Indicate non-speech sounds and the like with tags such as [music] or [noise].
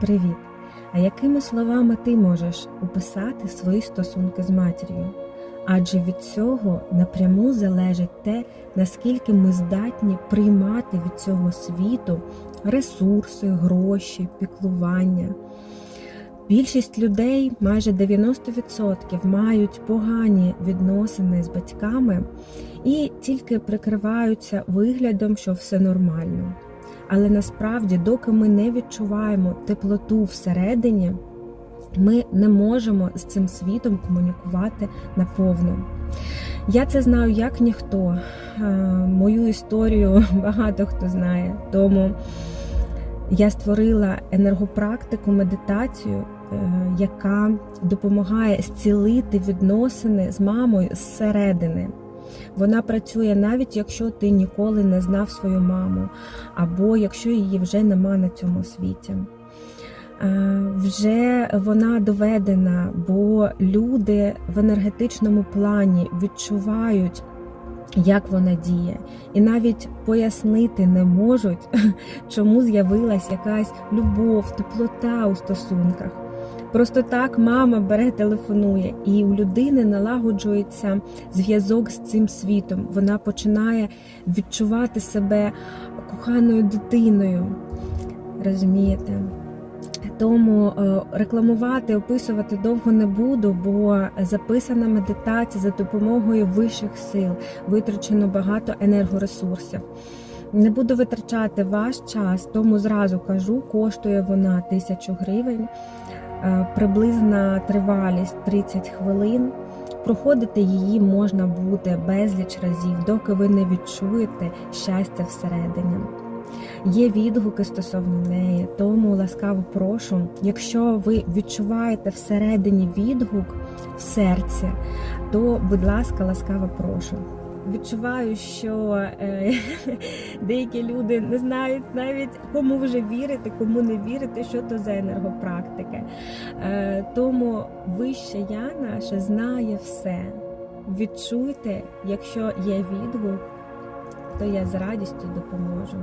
Привіт! А якими словами ти можеш описати свої стосунки з матір'ю? Адже від цього напряму залежить те, наскільки ми здатні приймати від цього світу ресурси, гроші, піклування. Більшість людей, майже 90%, мають погані відносини з батьками і тільки прикриваються виглядом, що все нормально. Але насправді, доки ми не відчуваємо теплоту всередині, ми не можемо з цим світом комунікувати наповну. Я це знаю як ніхто. Е, Мою історію [laughs] багато хто знає. Тому я створила енергопрактику, медитацію, е, яка допомагає зцілити відносини з мамою зсередини. Вона працює навіть якщо ти ніколи не знав свою маму, або якщо її вже нема на цьому світі. Е, Вже вона доведена, бо люди в енергетичному плані відчувають, як вона діє, і навіть пояснити не можуть, [laughs] чому з'явилась якась любов, теплота у стосунках. Просто так мама бере, телефонує, і у людини налагоджується зв'язок з цим світом. Вона починає відчувати себе коханою дитиною. Розумієте? Тому е, рекламувати, описувати довго не буду, бо записана медитація за допомогою вищих сил, витрачено багато енергоресурсів. Не буду витрачати ваш час, тому зразу кажу, коштує вона тисячу гривень, приблизна тривалість 30 хвилин. Проходити її можна буде безліч разів, доки ви не відчуєте щастя всередині. Є відгуки стосовно неї, тому ласкаво прошу, якщо ви відчуваєте всередині відгук в серці, то, будь ласка, ласкаво прошу. Відчуваю, що е, [laughs] деякі люди не знають навіть кому вже вірити, кому не вірити, що то за енергопрактики. Е, тому вища я наша знає все. Відчуйте, якщо є відгук, то я з радістю допоможу.